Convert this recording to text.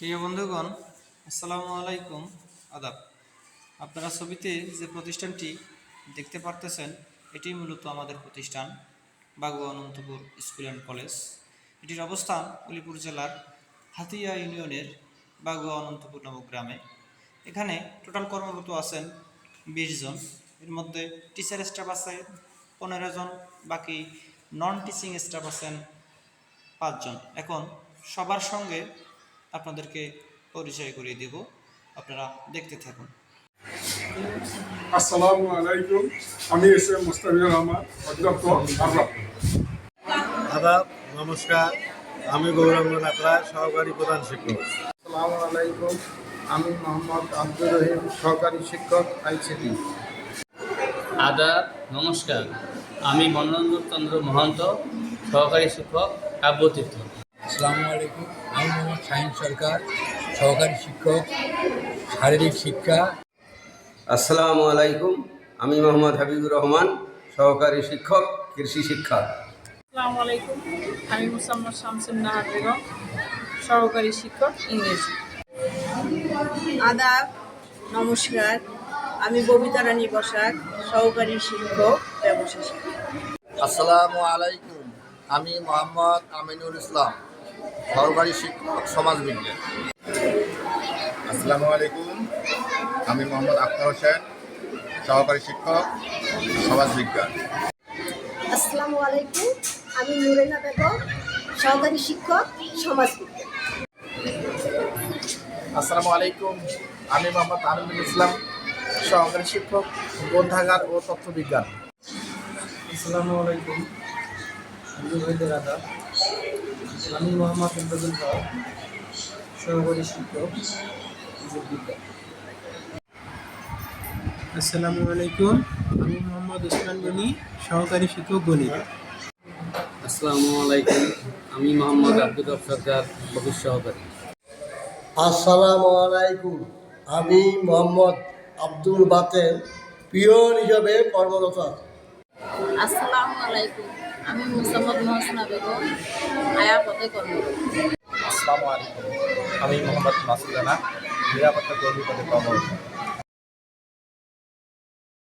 প্রিয় বন্ধুগণ, আসসালামু আলাইকুম। আদাব। আপনারা ছবিতে যে প্রতিষ্ঠানটি দেখতে পারতেছেন, এটি মূলত আমাদের প্রতিষ্ঠান Bagua Anantapur school and college. এটির অবস্থান উলিপুর জেলার হাতিয়া ইউনিয়নের বাগুয়া অনন্তপুর নামক গ্রামে। এখানে টোটাল কর্মরত আছেন বিশ জন। এর মধ্যে টিচার স্টাফ আছে পনেরো জন, বাকি নন টিচিং স্টাফ আছেন পাঁচজন এখন সবার সঙ্গে আপনাদেরকে পরিচয় করিয়ে দেব। আপনারা দেখতে থাকুন। আসসালামু আলাইকুম। আমি এস এম মুস্তাফিজুর রহমান অধ্যক্ষ আদাব নমস্কার। আমি গৌরাঙ্গ নাতরা সহকারী প্রধান শিক্ষক। আসসালামু আলাইকুম। আমি মোহাম্মদ আব্দুর রহিম সহকারী শিক্ষক আইসিটি। আদাব নমস্কার। আমি মনোরঞ্জন চন্দ্র মহন্ত সহকারী শিক্ষক কাব্যতীর্থ। আসসালামু আলাইকুম। আমি মোহাম্মদ শাহিন সরকার সহকারী শিক্ষক শারীরিক শিক্ষা। আসসালামু আলাইকুম। আমি মোহাম্মদ হাবিবুর রহমান সহকারী শিক্ষক কৃষি শিক্ষা। আসসালামু আলাইকুম। আমি মুসাম্মদ শামসুন নাহার বেগম সহকারী শিক্ষক ইংরেজি। আদাব নমস্কার। আমি ববিতা রানী বসাক সহকারী শিক্ষক ব্যবসা শিক্ষক আসসালামু আলাইকুম। আমি মোহাম্মদ আমিনুল ইসলাম সহকারী শিক্ষক সমাজবিজ্ঞান। আসসালামু আলাইকুম। আমি মোহাম্মদ আখতার হোসেন সহকারী শিক্ষক সমাজবিজ্ঞান। আসসালামু আলাইকুম। আমি নুরেনা বেগম সহকারী শিক্ষক সমাজবিজ্ঞান। আসসালামু আলাইকুম। আমি মোহাম্মদ আমিনুল ইসলাম সহকারী শিক্ষক গ্রন্থাগার ও তথ্যবিজ্ঞান। আসসালামু আলাইকুম। আদাব আমি মোহাম্মদ ইমদাদুল হক সহকারী শিক্ষক আসসালামু আলাইকুম আমি মোহাম্মদ ওসমান গনি সহকারী শিক্ষক গণিত। আসসালামু আলাইকুম আমি মোহাম্মদ আব্দুল রব সরকার অফিস সহকারী। আসসালামু আলাইকুম আমি মোহাম্মদ আব্দুল বাতেন পিয়ন হিসাবে কর্মরত আসসালামু আলাইকুম। আমি মুসাম্মদ মহসিনা বেগম আয়া পদে কর্মরত। আসসালামু আলাইকুম। আমি মোহাম্মদ মাসুদানা নিরাপত্তা কর্মী পদে কর্মরত।